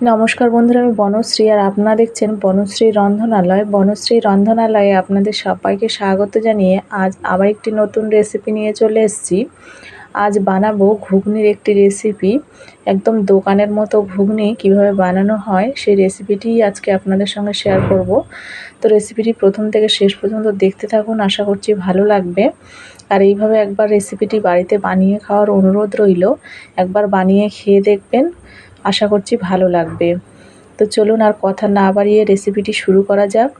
নমস্কার বন্ধুরা, আমি বনশ্রী আর আপনারা দেখছেন বনশ্রী রন্ধনালয়। বনশ্রী রন্ধনালয়ে আপনাদের সবাইকে স্বাগত জানিয়ে আজ আবার একটি নতুন রেসিপি নিয়ে চলে এসেছি। আজ বানাবো ঘুগনির একটি রেসিপি একদম দোকানের মতো ঘুগনি কীভাবে বানানো হয়, সেই রেসিপিটি আজকে আপনাদের সঙ্গে শেয়ার করব। তো রেসিপিটি প্রথম থেকে শেষ পর্যন্ত দেখতে থাকুন, আশা করছি ভালো লাগবে। আর এইভাবে একবার রেসিপিটি বাড়িতে বানিয়ে খাওয়ার অনুরোধ রইল। একবার বানিয়ে খেয়ে দেখবেন। আশা করছি ভালো লাগবে। তো চলুন আর কথা না বাড়িয়ে রেসিপিটি শুরু করা যাক।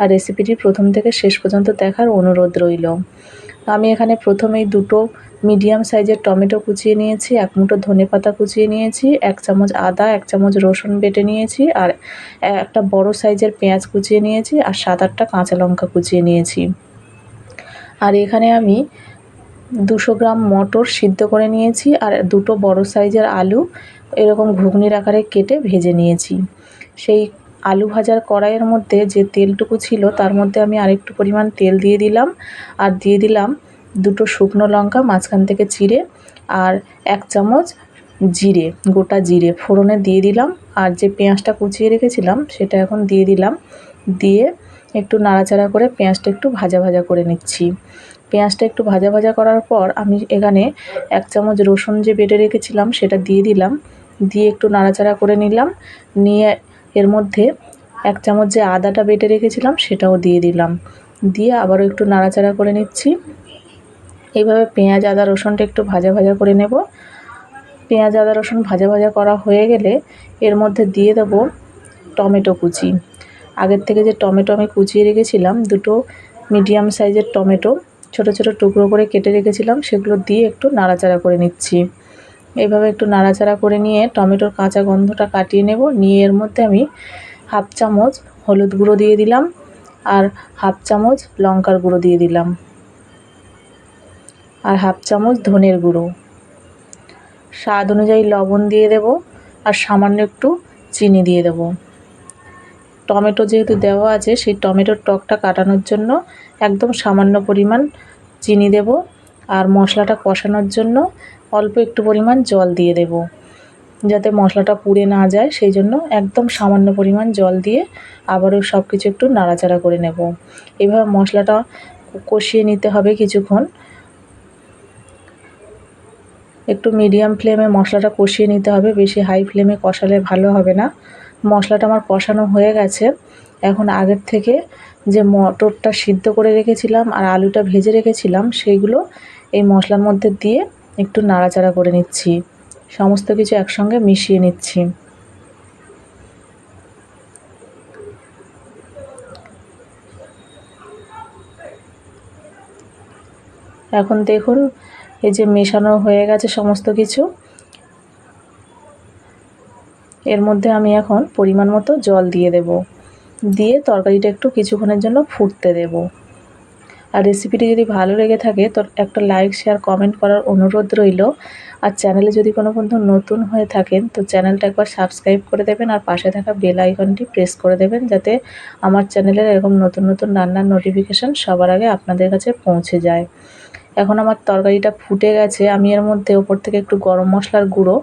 আর রেসিপিটি প্রথম থেকে শেষ পর্যন্ত দেখার অনুরোধ রইল। আমি এখানে প্রথমেই দুটো মিডিয়াম সাইজের টমেটো কুচিয়ে নিয়েছি, এক মুঠো ধনে পাতা কুচিয়ে নিয়েছি, এক চামচ আদা, এক চামচ রসুন বেটে নিয়েছি, আর একটা বড় সাইজের পেঁয়াজ কুচিয়ে নিয়েছি, আর সাত আটটা কাঁচা লঙ্কা কুচিয়ে নিয়েছি। আর এখানে আমি দুশো গ্রাম মটর সিদ্ধ করে নিয়েছি আর দুটো বড় সাইজের আলু এরকম ঘুগনির আকারে কেটে ভেজে নিয়েছি। সেই আলু ভাজার কড়াইয়ের মধ্যে যে তেলটুকু ছিল তার মধ্যে আমি আরেকটু পরিমাণ তেল দিয়ে দিলাম আর দিয়ে দিলাম দুটো শুকনো লঙ্কা, মাঝখান থেকে চিড়ে আর এক চামচ জিরে, গোটা জিরে ফোড়নে দিয়ে দিলাম। আর যে পেঁয়াজটা কুচিয়ে রেখেছিলাম সেটা এখন দিয়ে দিলাম। দিয়ে একটু নাড়াচাড়া করে পেঁয়াজটা একটু ভাজা ভাজা করে নিচ্ছি। পেঁয়াজটা একটু ভাজা ভাজা করার পর আমি এখানে এক চামচ রসুন যে বেটে রেখেছিলাম সেটা দিয়ে দিলাম। দিয়ে একটু নাড়াচাড়া করে নিলাম। নিয়ে এর মধ্যে এক চামচ যে আদাটা বেটে রেখেছিলাম সেটাও দিয়ে দিলাম। দিয়ে আবারও একটু নাড়াচাড়া করে নিচ্ছি। এইভাবে পেঁয়াজ, আদা, রসুনটা একটু ভাজা ভাজা করে নেব। পেঁয়াজ, আদা, রসুন ভাজা ভাজা করা হয়ে গেলে এর মধ্যে দিয়ে দেব টমেটো কুচি। আগের থেকে যে টমেটো আমি কুচিয়ে রেখেছিলাম, দুটো মিডিয়াম সাইজের টমেটো, ছোট ছোট টুকরো করে কেটে রেখেছিলাম, সেগুলো দিয়ে একটু নাড়াচাড়া করে নিচ্ছি। এইভাবে একটু নাড়াচাড়া করে নিয়ে টমেটোর কাঁচা গন্ধটা কাটিয়ে নেব। নিয়ে এর মধ্যে আমি হাফ চামচ হলুদ গুঁড়ো দিয়ে দিলাম আর হাফ চামচ লঙ্কার গুঁড়ো দিয়ে দিলাম। আর হাফ চামচ ধনের গুঁড়ো। স্বাদ অনুযায়ী লবণ দিয়ে দেব আর সামান্য একটু চিনি দিয়ে দেব। টমেটো যেহেতু দেওয়া আছে, সেই টমেটোর টকটা কাটানোর জন্য একদম সামান্য পরিমাণ চিনি দেব আর মশলাটা কষানোর জন্য অল্প একটু পরিমাণ জল দিয়ে দেব। যাতে মশলাটা পুড়ে না যায়, সেই জন্য একদম সামান্য পরিমাণ জল দিয়ে আবারও সব কিছু একটু নাড়াচাড়া করে নেব। এভাবে মশলাটা কষিয়ে নিতে হবে কিছুক্ষণ। একটু মিডিয়াম ফ্লেমে মশলাটা কষিয়ে নিতে হবে, বেশি হাই ফ্লেমে কষালে ভালো হবে না। মশলাটা আমার কষানো হয়ে গেছে। এখন আগের থেকে যে মটরটা সিদ্ধ করে রেখেছিলাম আর আলুটা ভেজে রেখেছিলাম সেইগুলো এই মশলার মধ্যে দিয়ে একটু নাড়াচাড়া করে নিচ্ছি। সমস্ত কিছু একসঙ্গে মিশিয়ে নিচ্ছি। এখন দেখুন, এই যে মেশানো হয়ে গেছে সমস্ত কিছু। এর মধ্যে আমি এখন পরিমাণ মতো জল দিয়ে দেব। দিয়ে তরকারিটা একটু কিছুক্ষণের জন্য ফুটতে দেব। আর রেসিপিটি যদি ভালো লেগে থাকে, তো একটা লাইক শেয়ার কমেন্ট করার অনুরোধ রইল। আর চ্যানেলে যদি কোনো বন্ধু নতুন হয়ে থাকেন, তো চ্যানেলটা একবার সাবস্ক্রাইব করে দেবেন আর পাশে থাকা বেল আইকনটি প্রেস করে দেবেন, যাতে আমার চ্যানেলের এরকম নতুন নতুন রান্নার নোটিফিকেশান সবার আগে আপনাদের কাছে পৌঁছে যায়। এখন আমার তরকারিটা ফুটে গেছে। আমি এর মধ্যে ওপর থেকে একটু গরম মশলার গুঁড়ো,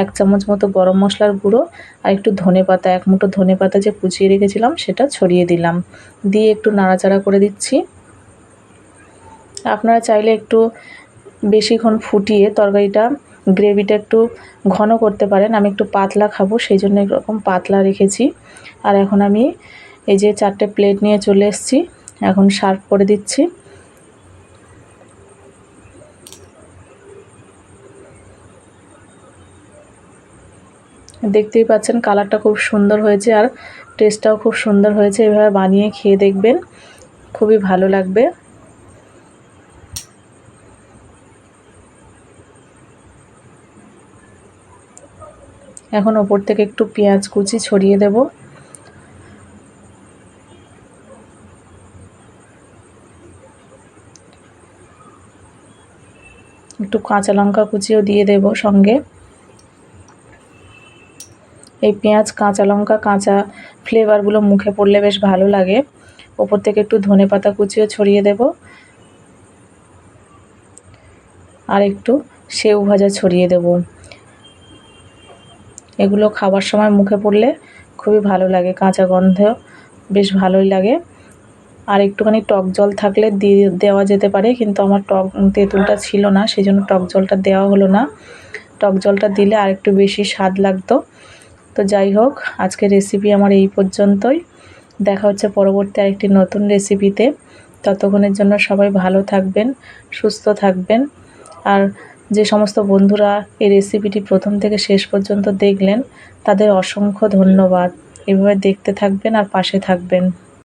এক চামচ মতো গরম মশলার গুঁড়ো আর একটু ধনে পাতা, এক মুঠো ধনে পাতা যে কুচিয়ে রেখেছিলাম সেটা ছড়িয়ে দিলাম। দিয়ে একটু নাড়াচাড়া করে দিচ্ছি। আপনারা চাইলে একটু বেশিক্ষণ ফুটিয়ে তরকারিটা, গ্রেভিটা একটু ঘন করতে পারেন। আমি একটু পাতলা খাব, সেই জন্য এরকম পাতলা রেখেছি। আর এখন আমি এই যে চারটে প্লেট নিয়ে চলে এসেছি, এখন সার্ভ করে দিচ্ছি। দেখতেই পাচ্ছেন কালারটা খুব সুন্দর হয়েছে আর টেস্টটাও খুব সুন্দর হয়েছে। এভাবে বানিয়ে খেয়ে দেখবেন। খুবই ভালো লাগবে। এখন ওপর থেকে একটু পেঁয়াজ কুচি ছড়িয়ে দেব। একটু কাঁচা লঙ্কা কুচিও দিয়ে দেব সঙ্গে। এই পেঁয়াজ, কাঁচা লঙ্কা, কাঁচা ফ্লেভারগুলো মুখে পড়লে বেশ ভালো লাগে। ওপর থেকে একটু ধনে পাতা কুচিও ছড়িয়ে দেব। আর একটু সেউ ভাজা ছড়িয়ে দেব। এগুলো খাবার সময় মুখে পড়লে খুবই ভালো লাগে, কাঁচা গন্ধ বেশ ভালোই লাগে। আর একটুখানি টক জল থাকলে দিয়ে দেওয়া যেতে পারে, কিন্তু আমার টক তেঁতুলটা ছিল না সেই জন্য টক জলটা দেওয়া হলো না। টক জলটা দিলে আর একটু বেশি স্বাদ লাগতো। তো যাই হোক আজকে রেসিপি আমার এই পর্যন্তই। দেখা হচ্ছে পরবর্তী আরেকটি নতুন রেসিপিতে ততক্ষণের জন্য সবাই ভালো থাকবেন, সুস্থ থাকবেন। আর যে সমস্ত বন্ধুরা এই রেসিপিটি প্রথম থেকে শেষ পর্যন্ত দেখলেন, তাদের অসংখ্য ধন্যবাদ। এভাবে দেখতে থাকবেন আর পাশে থাকবেন।